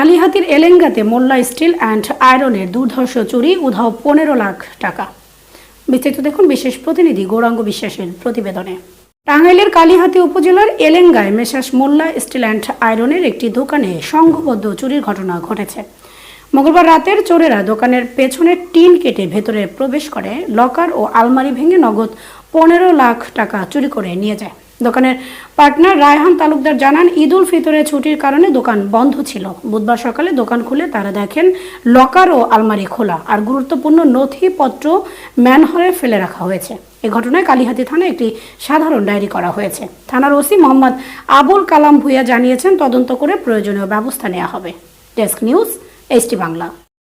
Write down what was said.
কালীহাতির এলেঙ্গাতে Molla steel and আয়রনের দুর্ধর্ষ চুরি, উধাও পনেরো লাখ টাকা। বিস্তারিত দেখুন বিশেষ প্রতিনিধি গৌরাঙ্গ বিশ্বাসের প্রতিবেদনে। টাঙ্গাইলের কালীহাতি উপজেলার এলেঙ্গায় মেসাস মোল্লা স্টিল অ্যান্ড আয়রনের একটি দোকানে সংঘবদ্ধ চুরির ঘটনা ঘটেছে। মঙ্গলবার রাতের চোরেরা দোকানের পেছনের টিন কেটে ভেতরে প্রবেশ করে, লকার ও আলমারি ভেঙে নগদ পনেরো লাখ টাকা চুরি করে নিয়ে যায়। দোকানের পার্টনার রায়হান তালুকদার জানান, ঈদ উল ফিতরের ছুটির কারণে দোকান বন্ধ ছিল। বুধবার সকালে দোকান খুলে তারা দেখেন, লকার ও আলমারি খোলা আর গুরুত্বপূর্ণ নথিপত্র ম্যানহলে ফেলে রাখা হয়েছে। এ ঘটনায় কালীহাতি থানায় একটি সাধারণ ডায়েরি করা হয়েছে। থানার ওসি মোহাম্মদ আবুল কালাম ভুইয়া জানিয়েছেন, তদন্ত করে প্রয়োজনীয় ব্যবস্থা নেওয়া হবে। Desk news HT Bangla.